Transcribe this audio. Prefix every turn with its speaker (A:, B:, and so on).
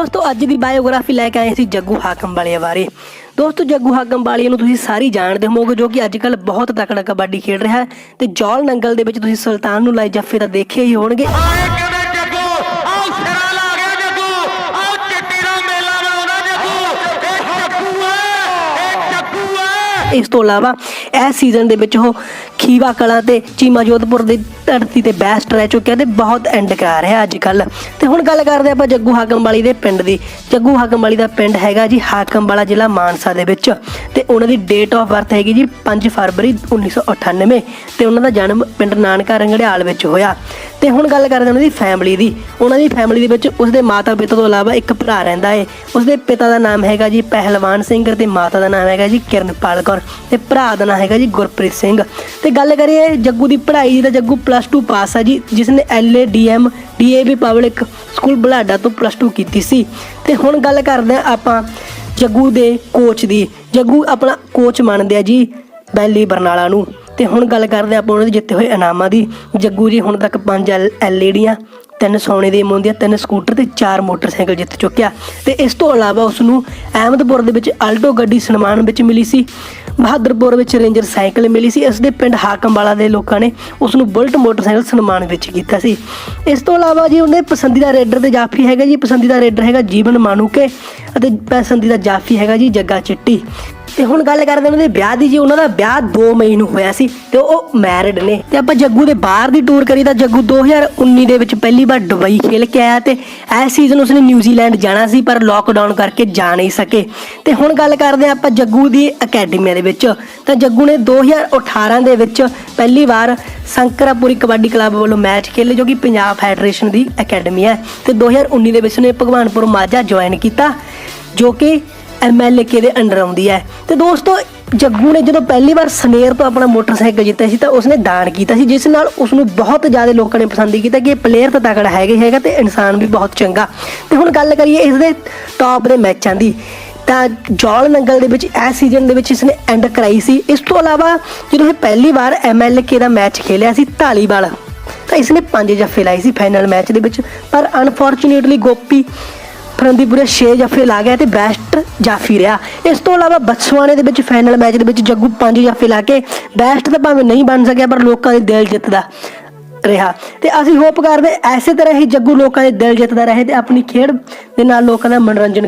A: ਦੋਸਤੋ ਅੱਜ ਦੀ ਬਾਇਓਗ੍ਰਾਫੀ ਲੈ ਕੇ ਆਏ ਸੀ ਜੱਗੂ ਹਾਕਮ ਵਾਲੀਆ ਬਾਰੇ। ਦੋਸਤੋ ਜੱਗੂ ਹਾਕਮ ਵਾਲੀਆ ਨੂੰ ਤੁਸੀਂ ਸਾਰੀ ਜਾਣਦੇ ਹੋਵੋਗੇ ਜੋ ਕਿ ਅੱਜ ਕੱਲ ਬਹੁਤ ਤਕੜਾ ਕਬੱਡੀ ਖੇਡ ਰਿਹਾ ਹੈ ਤੇ ਜੌਲ ਨੰਗਲ ਦੇ ਵਿੱਚ ਤੁਸੀਂ ਸੁਲਤਾਨ ਨੂੰ ਲਾਏ ਜੱਫੇ ਤਾਂ ਦੇਖੇ ਹੀ ਹੋਣਗੇ।
B: ਆਏ ਕਿਵੇਂ ਜੱਗੂ? ਆਓ ਸਿਰਾ ਲਾ ਗਿਆ ਜੱਗੂ। ਆਓ ਚਿੱਟੀ ਦਾ ਮੇਲਾ ਮਨਾਉਣਾ ਜੱਗੂ। ਇਹ ਜੱਗੂ ਹੈ ਇਹ ਜੱਗੂ ਹੈ।
A: ਇਸ ਤੋਂ ਇਲਾਵਾ ਇਸ ਸੀਜ਼ਨ ਦੇ ਵਿੱਚ ਉਹ ਖੀਵਾ ਕਲਾਂ ਤੇ ਚੀਮਾ ਜੋਧਪੁਰ ਦੀ ਧਰਤੀ ਤੇ ਬੈਸਟ ਰਹਿ ਚੁੱਕਿਆ ਤੇ ਬਹੁਤ ਐਂਡ ਕਰ ਰਿਹਾ ਅੱਜ ਕੱਲ ਤੇ ਹੁਣ ਗੱਲ ਕਰਦੇ ਆਪਾਂ ਜੱਗੂ ਹਾਕਮ ਵਾਲੀ ਦੇ ਪਿੰਡ ਦੀ। ਜੱਗੂ ਹਾਕਮ ਵਾਲੀ ਦਾ ਪਿੰਡ ਹੈਗਾ ਜੀ ਹਾਕਮ ਵਾਲਾ ਜ਼ਿਲ੍ਹਾ ਮਾਨਸਾ ਦੇ ਵਿੱਚ। ਤੇ ਉਹਨਾਂ ਦੀ ਡੇਟ ਆਫ ਬਰਥ ਹੈਗੀ ਜੀ 5 ਫਰਵਰੀ 1998 ਤੇ ਉਹਨਾਂ ਦਾ ਜਨਮ ਪਿੰਡ ਨਾਨਕਾ ਰੰਗੜਿਆਲ ਵਿੱਚ ਹੋਇਆ। ਤੇ ਹੁਣ ਗੱਲ ਕਰਦੇ ਉਹਨਾਂ ਦੀ ਫੈਮਿਲੀ ਦੀ। ਉਹਨਾਂ ਦੀ ਫੈਮਿਲੀ ਦੇ ਵਿੱਚ ਉਸਦੇ ਮਾਤਾ ਪਿਤਾ ਤੋਂ ਇਲਾਵਾ ਇੱਕ ਭਰਾ ਰਹਿੰਦਾ ਏ। ਉਸਦੇ ਪਿਤਾ ਦਾ ਨਾਮ ਹੈਗਾ ਜੀ ਪਹਿਲਵਾਨ ਸਿੰਘ ਤੇ ਮਾਤਾ ਦਾ ਨਾਮ ਹੈਗਾ ਜੀ ਕਿਰਨਪਾਲ ਕੌਰ। ਤੇ ਭਰਾ ਦਾ ਨਾਮ ਹੈਗਾ ਜੀ ਗੁਰਪ੍ਰੀਤ ਸਿੰਘ। ਤੇ ਗੱਲ ਕਰੀਏ ਜੱਗੂ ਦੀ ਪੜ੍ਹਾਈ ਦੀ ਤਾਂ ਜੱਗੂ ਪਲੱਸ 2 ਪਾਸ ਆ ਜੀ ਜਿਸ ਨੇ L A D M D A V public school Bulada ਤੋਂ ਪਲੱਸ 2 ਕੀਤੀ ਸੀ। ਤੇ ਹੁਣ ਗੱਲ ਕਰਦੇ ਹਾਂ ਆਪਾਂ ਜੱਗੂ ਦੇ ਕੋਚ ਦੀ। ਜੱਗੂ ਆਪਣਾ ਕੋਚ ਮੰਨਦੇ ਆ ਜੀ, ਬੈਲੀ ਬਰਨਾਲਾ ਨੂੰ। ਤੇ ਹੁਣ ਗੱਲ ਕਰਦੇ ਆਪਾਂ ਉਹਨਾਂ ਦੇ ਜਿੱਤੇ ਹੋਏ ਇਨਾਮਾਂ ਦੀ। ਜੱਗੂ ਜੀ ਹੁਣ ਤੱਕ ਪੰਜ ਐਲਈਡੀਆਂ ਤਿੰਨ ਸੋਨੇ ਦੇ ਮੁੰਦੀਆਂ ਤਿੰਨ ਸਕੂਟਰ ਤੇ ਚਾਰ ਮੋਟਰਸਾਈਕਲ ਜਿੱਤ ਚੁੱਕਿਆ। ਤੇ ਇਸ ਤੋਂ ਇਲਾਵਾ ਉਸ ਨੂੰ ਅਹਿਮਦਪੁਰ ਦੇ ਵਿੱਚ ਆਲਟੋ ਗੱਡੀ ਸਨਮਾਨ ਵਿੱਚ ਮਿਲੀ ਸੀ। ਬਹਾਦਰਪੁਰ ਵਿੱਚ ਰੇਂਜਰ ਸਾਈਕਲ ਮਿਲੀ ਸੀ। ਇਸ ਦੇ ਪਿੰਡ ਹਾਕਮਵਾਲਾ ਦੇ ਲੋਕਾਂ ਨੇ ਉਸ ਨੂੰ ਬੁਲਟ ਮੋਟਰਸਾਈਕਲ ਸਨਮਾਨ ਵਿੱਚ ਕੀਤਾ ਸੀ। ਇਸ ਤੋਂ ਇਲਾਵਾ ਜੀ ਉਹਨੇ ਪਸੰਦੀਦਾ ਰੇਡਰ ਤੇ ਜਾਫੀ ਹੈਗਾ ਜੀ। ਪਸੰਦੀਦਾ ਰੇਡਰ ਹੈਗਾ ਜੀਵਨ ਮਾਨੂਕੇ ਅਤੇ ਪਸੰਦੀਦਾ ਜਾਫੀ ਹੈਗਾ ਜੀ ਜੱਗਾ ਚਿੱਟੀ। ਤੇ ਹੁਣ ਗੱਲ ਕਰਦੇ ਉਹਨਾਂ ਦੇ ਵਿਆਹ ਦੀ, ਜੀ ਉਹਨਾਂ ਦਾ ਵਿਆਹ 2 ਮਈ ਨੂੰ ਹੋਇਆ ਸੀ ਤੇ ਉਹ ਮੈਰਿਡ ਨੇ ਤੇ ਆਪਾਂ ਜੱਗੂ ਦੇ ਬਾਹਰ ਦੀ ਟੂਰ ਕਰੀ ਤਾਂ ਜੱਗੂ 2019 ਦੇ ਵਿੱਚ ਪਹਿਲੀ ਵਾਰ ਦੁਬਈ ਖੇਲ ਕੇ ਆਇਆ ਤੇ ਇਸ ਸੀਜ਼ਨ ਉਸਨੇ ਨਿਊਜ਼ੀਲੈਂਡ ਜਾਣਾ ਸੀ, ਪਰ ਲੋਕਡਾਊਨ ਕਰਕੇ ਜਾ ਨਹੀਂ ਸਕੇ। ਤੇ ਹੁਣ ਗੱਲ ਕਰਦੇ ਹਾਂ ਆਪਾਂ ਜੱਗੂ ਦੀ ਅਕੈਡਮੀ ਦੇ ਵਿੱਚ। ਤਾਂ ਜੱਗੂ ਨੇ 2018 ਦੇ ਵਿੱਚ ਪਹਿਲੀ ਵਾਰ ਸੰਕਰਾਪੁਰੀ ਕਬੱਡੀ ਕਲੱਬ ਵੱਲੋਂ ਮੈਚ ਖੇਲੇ, ਜੋ ਕਿ ਪੰਜਾਬ ਫੈਡਰੇਸ਼ਨ ਦੀ ਅਕੈਡਮੀ ਹੈ। ਤੇ 2019 ਦੇ ਵਿੱਚ ਨੇ ਭਗਵਾਨਪੁਰ ਮਾਝਾ ਜੁਆਇਨ ਕੀਤਾ, ਜੋ ਕਿ ਐਮਐਲਏ ਦੇ ਅੰਡਰ ਆਉਂਦੀ ਹੈ। ਤੇ ਦੋਸਤੋ, ਜੱਗੂ ਨੇ ਜਦੋਂ ਪਹਿਲੀ ਵਾਰ ਸਨੇਰ ਤੋਂ ਆਪਣਾ ਮੋਟਰਸਾਈਕਲ ਜਿੱਤਿਆ ਸੀ, ਤਾਂ ਉਸਨੇ ਦਾਨ ਕੀਤਾ ਸੀ, ਜਿਸ ਨਾਲ ਉਸ ਨੂੰ ਬਹੁਤ ਜ਼ਿਆਦਾ ਲੋਕਾਂ ਨੇ ਪਸੰਦ ਕੀਤਾ ਕਿ ਇਹ ਪਲੇਅਰ ਤਾਂ ਤਕੜਾ ਹੈਗਾ ਹੀ ਹੈਗਾ ਤੇ ਇਨਸਾਨ ਵੀ ਬਹੁਤ ਚੰਗਾ। ਤੇ ਹੁਣ ਗੱਲ ਕਰੀਏ ਇਸ ਦੇ ਟੌਪ ਦੇ ਮੈਚਾਂ ਦੀ, ਤਾਂ ਜੌਲ ਨੰਗਲ ਦੇ ਵਿੱਚ, ਇਸ ਸੀਜ਼ਨ ਦੇ ਵਿੱਚ ਇਸਨੇ ਐਂਡ ਕਰਾਈ ਸੀ। ਇਸ ਤੋਂ ਇਲਾਵਾ ਜਦੋਂ ਇਹ ਪਹਿਲੀ ਵਾਰ ਐਮਐਲਏ ਦਾ ਮੈਚ ਖੇਲਿਆ ਸੀ ਢਾਲੀਵਾਲ ਤਾਂ ਇਸਨੇ ਪੰਜ ਜੱਫੇ ਲਾਏ ਸੀ ਫਾਈਨਲ ਮੈਚ ਦੇ ਵਿੱਚ। ਪਰ ਅਨਫੋਰਚੂਨੇਟਲੀ ਗੋਪੀ ਫਰੰਦੀਪੁਰੇ 6 ਜੱਫੇ ਲਾ ਗਿਆ ਤੇ ਬੈਸਟ ਜਾਫੀ ਰਿਹਾ। ਇਸ ਤੋਂ ਇਲਾਵਾ ਬਤਸਵਾਨੇ ਦੇ ਵਿੱਚ ਫਾਈਨਲ ਮੈਚ ਦੇ ਵਿੱਚ ਜੱਗੂ ਪੰਜ ਜਾਫੇ ਲਾ ਕੇ ਬੈਸਟ ਤਾਂ ਭਾਵੇਂ ਨਹੀਂ ਬਣ ਸਕਿਆ, ਪਰ ਲੋਕਾਂ ਦੇ ਦਿਲ ਜਿੱਤਦਾ ਰਿਹਾ। ਤੇ ਅਸੀਂ ਹੋਪ ਕਰਦੇ ਐਸੇ ਤਰ੍ਹਾਂ ਹੀ ਜੱਗੂ ਲੋਕਾਂ ਦੇ ਦਿਲ ਜਿੱਤਦਾ ਰਹੇ ਤੇ ਆਪਣੀ ਖੇਡ ਦੇ ਨਾਲ ਲੋਕਾਂ ਦਾ ਮਨੋਰੰਜਨ